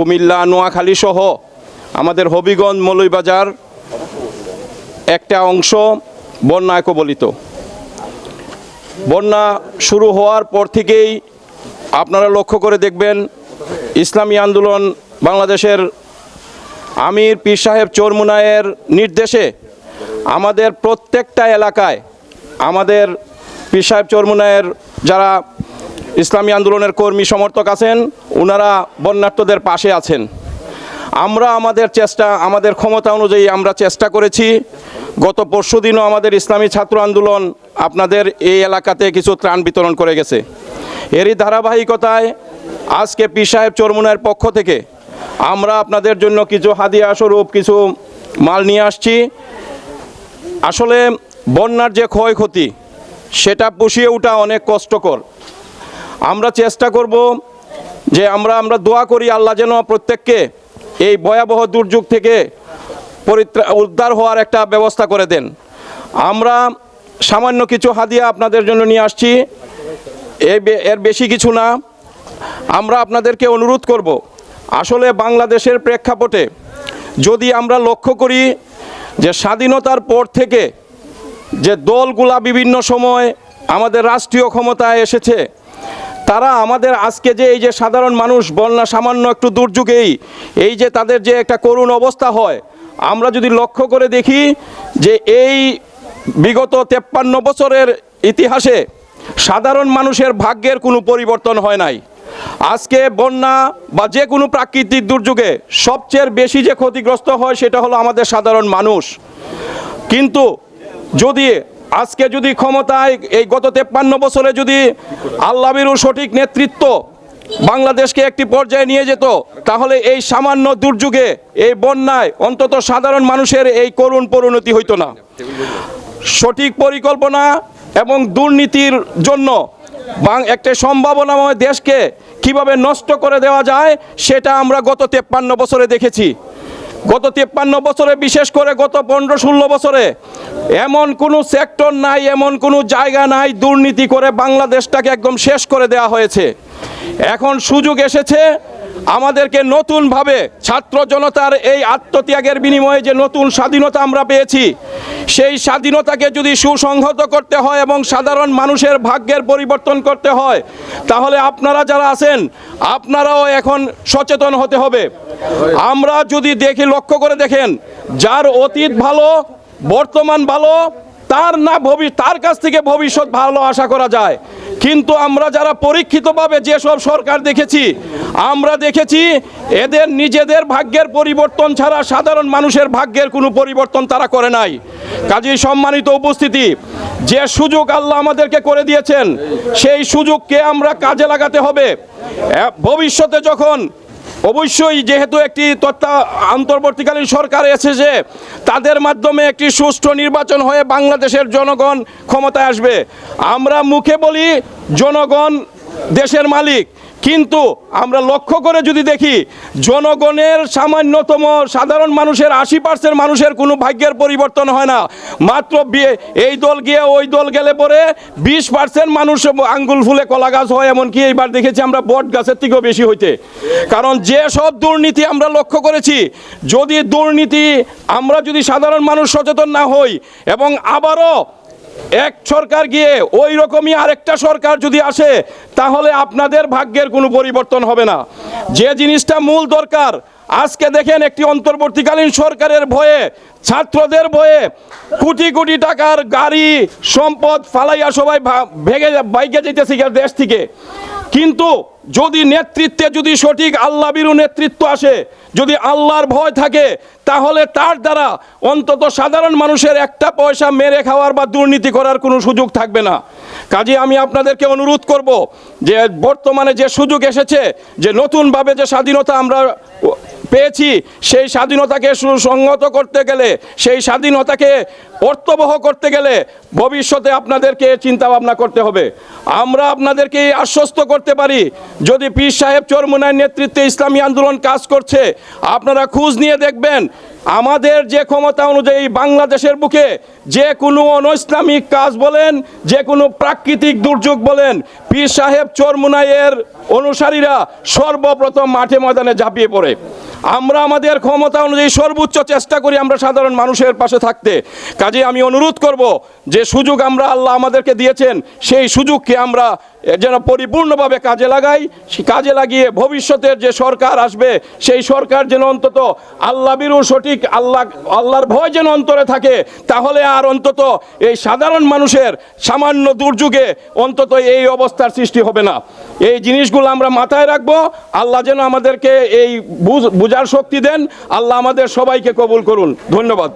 কুমিল্লা, নোয়াখালী সহ আমাদের হবিগঞ্জ মৌলভীবাজার একটা অংশ বন্যায় কবলিত। বন্যা শুরু হওয়ার পর থেকেই আপনারা লক্ষ্য করে দেখবেন ইসলামী আন্দোলন বাংলাদেশের আমির পীর সাহেব চরমুনায়ের নির্দেশে আমাদের প্রত্যেকটা এলাকায় আমাদের পীর সাহেব চরমুনায়ের যারা ইসলামী আন্দোলনের কর্মী সমর্থক আছেন ওনারা বন্যার্থদের পাশে আছেন। আমরা আমাদের চেষ্টা, আমাদের ক্ষমতা অনুযায়ী আমরা চেষ্টা করেছি। গত পরশু দিনও আমাদের ইসলামী ছাত্র আন্দোলন আপনাদের এই এলাকাতে কিছু ত্রাণ বিতরণ করে গেছে। এরই ধারাবাহিকতায় আজকে পি সাহেব চরমুনায়ের পক্ষ থেকে আমরা আপনাদের জন্য কিছু হাদিয়া স্বরূপ, কিছু মাল নিয়ে আসছি। আসলে বন্যার যে ক্ষয়ক্ষতি, সেটা পুষিয়ে ওঠা অনেক কষ্টকর। আমরা চেষ্টা করব যে আমরা আমরা দোয়া করি আল্লাহ যেন প্রত্যেককে এই ভয়াবহ দুর্যোগ থেকে পরিত্রা, উদ্ধার হওয়ার একটা ব্যবস্থা করে দেন। আমরা সামান্য কিছু হাদিয়া আপনাদের জন্য নিয়ে আসছি। এর বেশি কিছু না। আমরা আপনাদেরকে অনুরোধ করব, আসলে বাংলাদেশের প্রেক্ষাপটে যদি আমরা লক্ষ্য করি যে স্বাধীনতার পর থেকে যে দলগুলা বিভিন্ন সময় আমাদের রাষ্ট্রীয় ক্ষমতায় এসেছে তারা আমাদের আজকে যে এই যে সাধারণ মানুষ বন্যা সামান্য একটু দুর্যোগেই, এই যে তাদের যে একটা করুণ অবস্থা হয়, আমরা যদি লক্ষ্য করে দেখি যে এই বিগত তেপ্পান্ন বছরের ইতিহাসে সাধারণ মানুষের ভাগ্যের কোনো পরিবর্তন হয় নাই। আজকে বন্যা বা যে কোনো প্রাকৃতিক দুর্যোগে সবচেয়ে বেশি যে ক্ষতিগ্রস্ত হয়, সেটা হলো আমাদের সাধারণ মানুষ। কিন্তু যদি আজকে যদি ক্ষমতায় এই গত তেপ্পান্ন বছরে যদি আল্লাবিরুর সঠিক নেতৃত্ব বাংলাদেশকে একটি পর্যায়ে নিয়ে যেত, তাহলে এই সামান্য দুর্যোগে, এই বন্যায় অন্তত সাধারণ মানুষের এই করুণ পরিণতি হইতো না। সঠিক পরিকল্পনা এবং দুর্নীতির জন্য একটা সম্ভাবনাময় দেশকে কীভাবে নষ্ট করে দেওয়া যায়, সেটা আমরা গত তেপ্পান্ন বছরে দেখেছি। গত তিপ্পান্ন বছরে, বিশেষ করে গত পনেরো ষোলো বছরে, এমন কোনো সেক্টর নাই, এমন কোনো জায়গা নাই, দুর্নীতি করে বাংলাদেশটাকে একদম শেষ করে দেয়া হয়েছে। এখন সুযোগ এসেছে আমাদেরকে নতুনভাবে ছাত্র জনতার এই আত্মত্যাগের বিনিময়ে যে নতুন স্বাধীনতা আমরা পেয়েছি, সেই স্বাধীনতাকে যদি সুসংহত করতে হয় এবং সাধারণ মানুষের ভাগ্যের পরিবর্তন করতে হয়, তাহলে আপনারা যারা আছেন, আপনারাও এখন সচেতন হতে হবে। আমরা যদি দেখি, লক্ষ্য করে দেখেন, যার অতীত ভালো, বর্তমান ভালো তার না ভবি, তার কাছ থেকে ভবিষ্যৎ ভালো আশা করা যায়। কিন্তু আমরা যারা পরীক্ষিতভাবে যেসব সরকার দেখেছি, আমরা দেখেছি এদের নিজেদের ভাগ্যের পরিবর্তন ছাড়া সাধারণ মানুষের ভাগ্যের কোনো পরিবর্তন তারা করে নাই। কাজেই সম্মানিত উপস্থিতি, যে সুযোগ আল্লাহ আমাদেরকে করে দিয়েছেন, সেই সুযোগকে আমরা কাজে লাগাতে হবে। ভবিষ্যতে যখন অবশ্যই যেহেতু একটি তত্ত্বা অন্তর্বর্তীকালীন সরকার এসেছে তাদের মাধ্যমে একটি সুষ্ঠু নির্বাচন হয়ে বাংলাদেশের জনগণ ক্ষমতায় আসবে। আমরা মুখে বলি জনগণ দেশের মালিক। কিন্তু আমরা লক্ষ্য করে যদি দেখি, জনগণের সামান্যতম সাধারণ মানুষের আশি পার্সেন্ট মানুষের কোনো ভাগ্যের পরিবর্তন হয় না। মাত্র এই দল গিয়ে ওই দল গেলে পরে বিশ পার্সেন্ট মানুষ আঙ্গুল ফুলে কলা গাছ হয় এমনকি এইবার দেখেছি আমরা বট গাছের থেকেও বেশি হইতে। কারণ যে সব দুর্নীতি আমরা লক্ষ্য করেছি, যদি দুর্নীতি আমরা যদি সাধারণ মানুষ সচেতন না হই এবং আবারও এক সরকার গিয়ে ওই রকমই আরেকটা সরকার যদি আসে, তাহলে আপনাদের ভাগ্যের কোনো পরিবর্তন হবে না। যে জিনিসটা মূল দরকার আজকে দেখেন একটি অন্তর্বর্তীকালীন সরকারের ভয়ে, ছাত্রদের ভয়ে কোটি কোটি টাকার গাড়ি, সম্পদ ফালাইয়া সবাই ভা- ভেগে বাইকে যেতেছে দেশ থেকে। কিন্তু যদি নেতৃত্বে যদি সঠিক আল্লাহ বিরু নেতৃত্ব আসে, যদি আল্লাহর ভয় থাকে, তাহলে তার দ্বারা অন্তত সাধারণ মানুষের একটা পয়সা মেরে খাওয়ার বা দুর্নীতি করার কোনো সুযোগ থাকবে না। কাজে আমি আপনাদেরকে অনুরোধ করব যে, বর্তমানে যে সুযোগ এসেছে, যে নতুনভাবে যে স্বাধীনতা আমরা পেয়েছি, সেই স্বাধীনতাকে সুসংহত করতে গেলে, সেই স্বাধীনতাকে অর্থবহ করতে গেলে ভবিষ্যতে আপনাদেরকে চিন্তা ভাবনা করতে হবে। আমরা আপনাদেরকে আশ্বস্ত করতে পারি, যদি পীর সাহেব চরমুনার নেতৃত্বে ইসলামী আন্দোলন কাজ করছে, আপনারা খুঁজ নিয়ে দেখবেন আমাদের যে ক্ষমতা অনুযায়ী বাংলাদেশের বুকে যে কোনো অনৈসলামিক কাজ বলেন, যে কোনো প্রাকৃতিক দুর্যোগ বলেন, পীর সাহেব চরমুনাইয়ের অনুসারীরা সর্বপ্রথম মাঠে ময়দানে ঝাঁপিয়ে পড়ে। আমরা আমাদের ক্ষমতা অনুযায়ী সর্বোচ্চ চেষ্টা করি আমরা সাধারণ মানুষের পাশে থাকতে। কাজে আমি অনুরোধ করব যে সুযোগ আমরা আল্লাহ আমাদেরকে দিয়েছেন, সেই সুযোগকে আমরা যেন পরিপূর্ণভাবে কাজে লাগাই কাজে লাগিয়ে ভবিষ্যতের যে সরকার আসবে, সেই সরকার যেন অন্তত আল্লাহ বিরু সঠিক, আল্লাহ, আল্লাহর ভয় যেন অন্তরে থাকে, তাহলে আর অন্তত এই সাধারণ মানুষের সামান্য দুর্যোগে অন্তত এই অবস্থার সৃষ্টি হবে না। এই জিনিসগুলো আমরা মাথায় রাখব, আল্লাহ যেন আমাদেরকে এই বুঝ- বুঝার শক্তি দেন, আল্লাহ আমাদের সবাইকে কবুল করুন। ধন্যবাদ।